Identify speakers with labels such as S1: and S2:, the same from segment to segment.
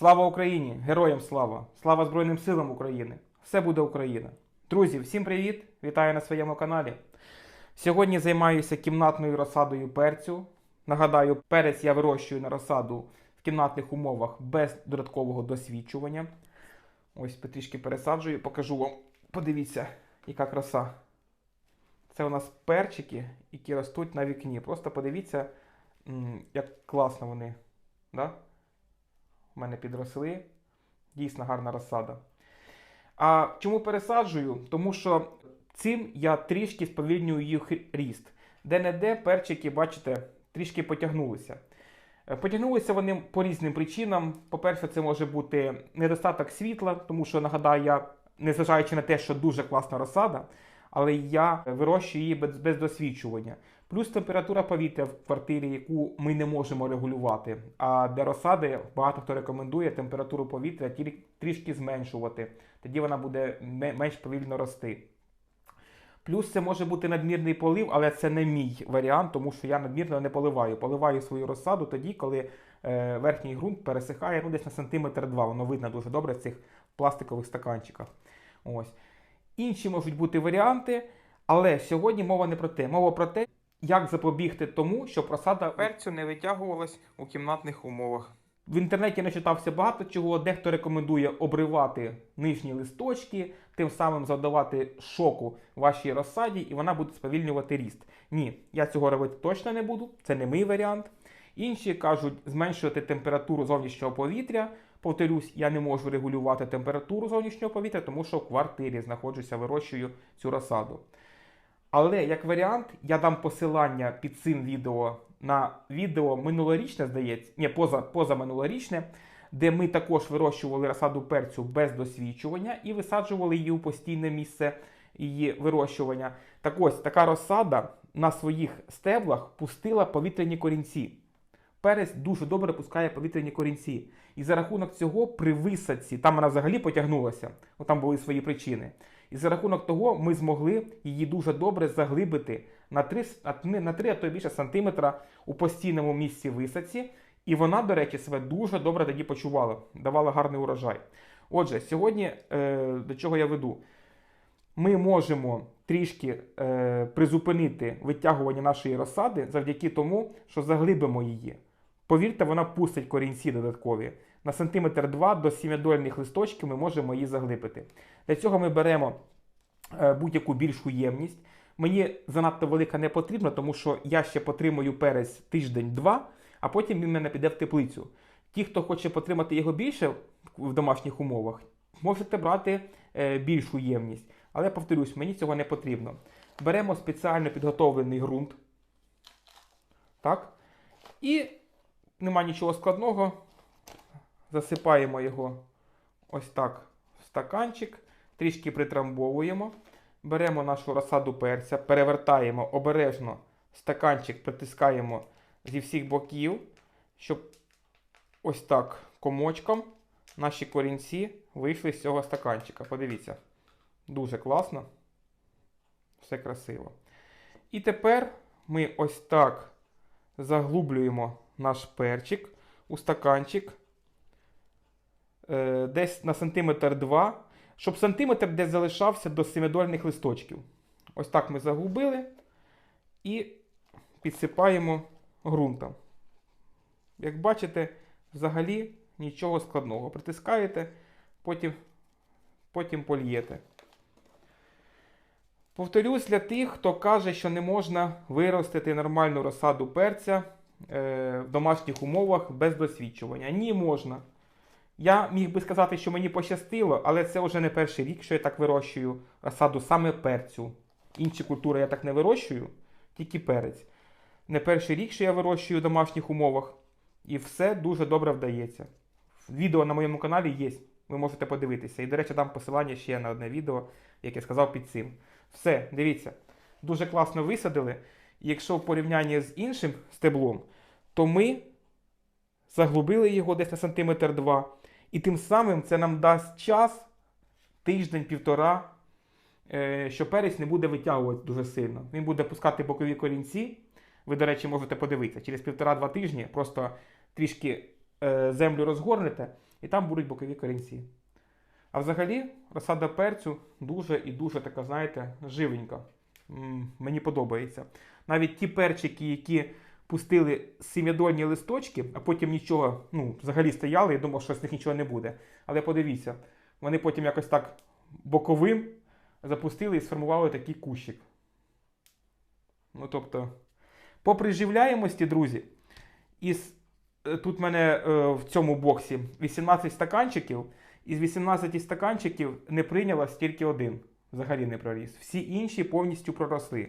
S1: Слава Україні! Героям слава! Слава Збройним силам України! Все буде Україна! Друзі, всім привіт! Вітаю на своєму каналі. Сьогодні займаюся кімнатною розсадою перцю. Нагадаю, перець я вирощую на розсаду в кімнатних умовах без додаткового досвідчування. Ось трішки пересаджую, покажу вам. Подивіться, яка краса. Це у нас перчики, які ростуть на вікні. Просто подивіться, як класно вони. Да? У мене підросли. Дійсно гарна розсада. А чому пересаджую? Тому що цим я трішки сповільнюю їх ріст. Де-не-де перчики, бачите, трішки потягнулися. Е, Потягнулися вони по різним причинам. По-перше, це може бути недостаток світла, тому що, нагадаю, я, незважаючи на те, що дуже класна розсада, але я вирощую її без, без досвідчування. Плюс температура повітря в квартирі, яку ми не можемо регулювати. А для розсади багато хто рекомендує температуру повітря трішки зменшувати. Тоді вона буде менш повільно рости. Плюс це може бути надмірний полив, але це не мій варіант, тому що я надмірно не поливаю. Поливаю свою розсаду тоді, коли е, верхній ґрунт пересихає ну, десь на сантиметр два. Воно видно дуже добре в цих пластикових стаканчиках. Ось. Інші можуть бути варіанти, але сьогодні мова не про те. Мова про те, як запобігти тому, щоб розсада перцю не витягувалась у кімнатних умовах. В інтернеті начитався багато чого. Дехто рекомендує обривати нижні листочки, тим самим завдавати шоку вашій розсаді, і вона буде сповільнювати ріст. Ні, я цього робити точно не буду, це не мій варіант. Інші кажуть зменшувати температуру зовнішнього повітря. Повторюсь, я не можу регулювати температуру зовнішнього повітря, тому що в квартирі знаходжуся, вирощую цю розсаду. Але як варіант, я дам посилання під цим відео на відео минулорічне, здається, ні, поза, позаминулорічне, де ми також вирощували розсаду перцю без досвідчування і висаджували її у постійне місце її вирощування. Так ось така розсада на своїх стеблах пустила повітряні корінці. Перець дуже добре пускає повітряні корінці. І за рахунок цього при висадці, там вона взагалі потягнулася, от там були свої причини. І за рахунок того ми змогли її дуже добре заглибити на 3, на 3 а то й більше сантиметра у постійному місці висадці. І вона, до речі, себе дуже добре тоді почувала, давала гарний урожай. Отже, сьогодні е, до чого я веду? Ми можемо трішки е, призупинити витягування нашої розсади завдяки тому, що заглибимо її. Повірте, вона пустить корінці додаткові. На сантиметр 2 до сім'ядольних листочків ми можемо її заглибити. Для цього ми беремо е, будь-яку більшу ємність. Мені занадто велика не потрібна, тому що я ще потримую перець тиждень-два, а потім він мене піде в теплицю. Ті, хто хоче потримати його більше в домашніх умовах, можете брати е, більшу ємність. Але повторюсь, мені цього не потрібно. Беремо спеціально підготовлений ґрунт. Так? І нема нічого складного. Засипаємо його ось так в стаканчик, трішки притрамбовуємо. Беремо нашу розсаду перця, перевертаємо обережно стаканчик, притискаємо зі всіх боків, щоб ось так комочком наші корінці вийшли з цього стаканчика. Подивіться. Дуже класно. Все красиво. І тепер ми ось так заглублюємо наш перчик у стаканчик. Е, десь на сантиметр 2, щоб сантиметр десь залишався до семидольних листочків. Ось так ми заглубили і підсипаємо ґрунтом. Як бачите, взагалі нічого складного. Притискаєте, потім, потім польєте. Повторюсь для тих, хто каже, що не можна виростити нормальну розсаду перця в домашніх умовах без досвідчування. Ні, можна. Я міг би сказати, що мені пощастило, але це вже не перший рік, що я так вирощую розсаду саме перцю. Інші культури я так не вирощую, тільки перець. Не перший рік, що я вирощую в домашніх умовах, і все дуже добре вдається. Відео на моєму каналі є, ви можете подивитися. І, до речі, дам посилання ще на одне відео, як я сказав під цим. Все, дивіться, дуже класно висадили. Якщо в порівнянні з іншим стеблом, то ми заглубили його десь на сантиметр два. І тим самим це нам дасть час, тиждень-півтора, е, що перець не буде витягувати дуже сильно. Він буде пускати бокові корінці. Ви, до речі, можете подивитися. Через півтора-два тижні просто трішки е, землю розгорнете, і там будуть бокові корінці. А взагалі, розсада перцю дуже і дуже така, знаєте, живенька. Мені подобається. Навіть ті перчики, які пустили сім'ядольні листочки, а потім нічого, ну, взагалі стояли, я думав, що з них нічого не буде. Але подивіться, вони потім якось так боковим запустили і сформували такий кущик. Ну, тобто, по приживляємості, друзі, із, е, тут в мене е, в цьому боксі 18 стаканчиків, із 18 стаканчиків не прийнялось тільки один. Взагалі не проріс. Всі інші повністю проросли.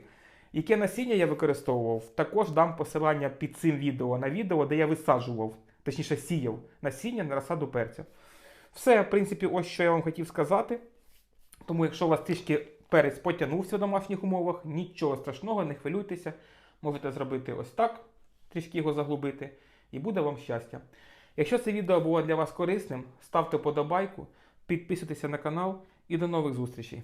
S1: Яке насіння я використовував, також дам посилання під цим відео на відео, де я висаджував, точніше сіяв насіння на розсаду перця. Все, в принципі, ось що я вам хотів сказати. Тому, якщо у вас трішки перець потягнувся в домашніх умовах, нічого страшного, не хвилюйтеся. Можете зробити ось так, трішки його заглубити, і буде вам щастя. Якщо це відео було для вас корисним, ставте подобайку, підписуйтеся на канал і до нових зустрічей.